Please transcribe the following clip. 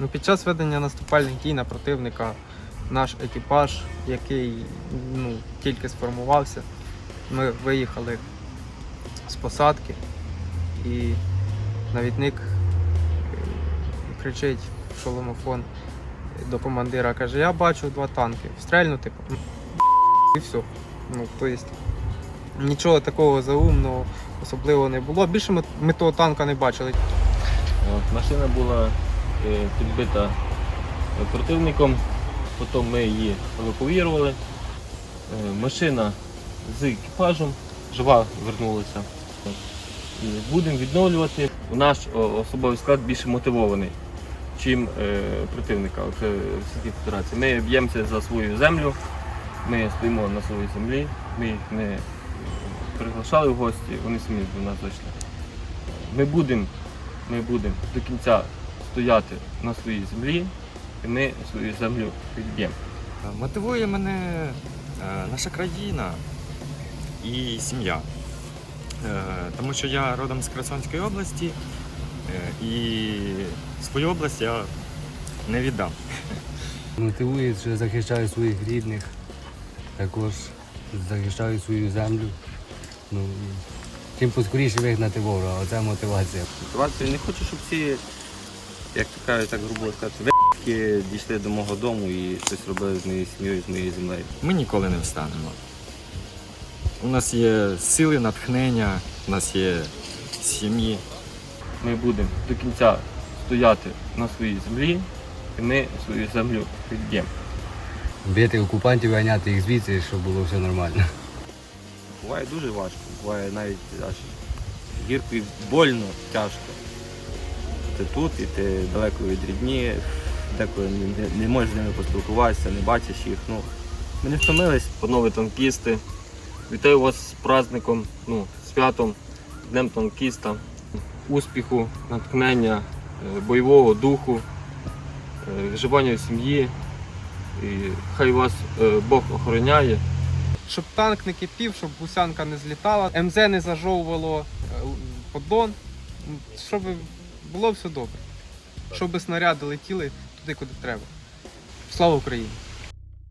Ну, під час ведення наступальних дій на противника наш екіпаж, який ну, тільки сформувався, ми виїхали з посадки і навідник е, кричить в шоломофон до командира, каже, я бачу два танки, стрельнути і все. Ну, тобто, нічого такого заумного особливо не було. Більше ми, ми того танка не бачили. Машина була підбита е, противником, потім ми її евакуювали. Е, машина з екіпажем жива вернулася. Будемо відновлювати. Наш особовий склад більше мотивований, чим е, противника от, е, Російської Федерації. Ми б'ємося за свою землю, ми стоїмо на своїй землі, ми їх не приглашали в гості, вони самі до нас зайшли. Ми будемо ми будемо до кінця стояти на своїй землі, і ми свою землю відб'ємо. Мотивує мене е, наша країна і сім'я. Е, Тому що я родом з Херсонської області е, і свою область я не віддам. Мотивує, що захищаю своїх рідних, також захищаю свою землю. Ну, чим поскоріше вигнати ворога, оце мотивація. Мотивацію не хочу, щоб всі, як то кажуть, так грубо сказати, ви**ки дійшли до мого дому і щось робили з моєю сім'єю, з моєю землею. Ми ніколи не встанемо. У нас є сили, натхнення, у нас є сім'ї. Ми будемо до кінця стояти на своїй землі, і ми свою землю відб'ємо. Бити окупантів, ганяти їх звідси, щоб було все нормально. Буває дуже важко, буває навіть аж гірко і больно, тяжко. Ти тут і ти далеко від рідні, деколи не, не, можеш з ними поспілкуватися, не бачиш їх. Ну, ми не втомились. Панове танкісти, вітаю вас з праздником, ну, святом, Днем танкіста, успіху, натхнення, е, бойового духу, е, виживання в сім'ї. І хай вас е, Бог охороняє. Щоб танк не кипів, щоб гусянка не злітала, МЗ не зажовувало поддон, щоб було все добре. Щоб снаряди летіли туди, куди треба. Слава Україні!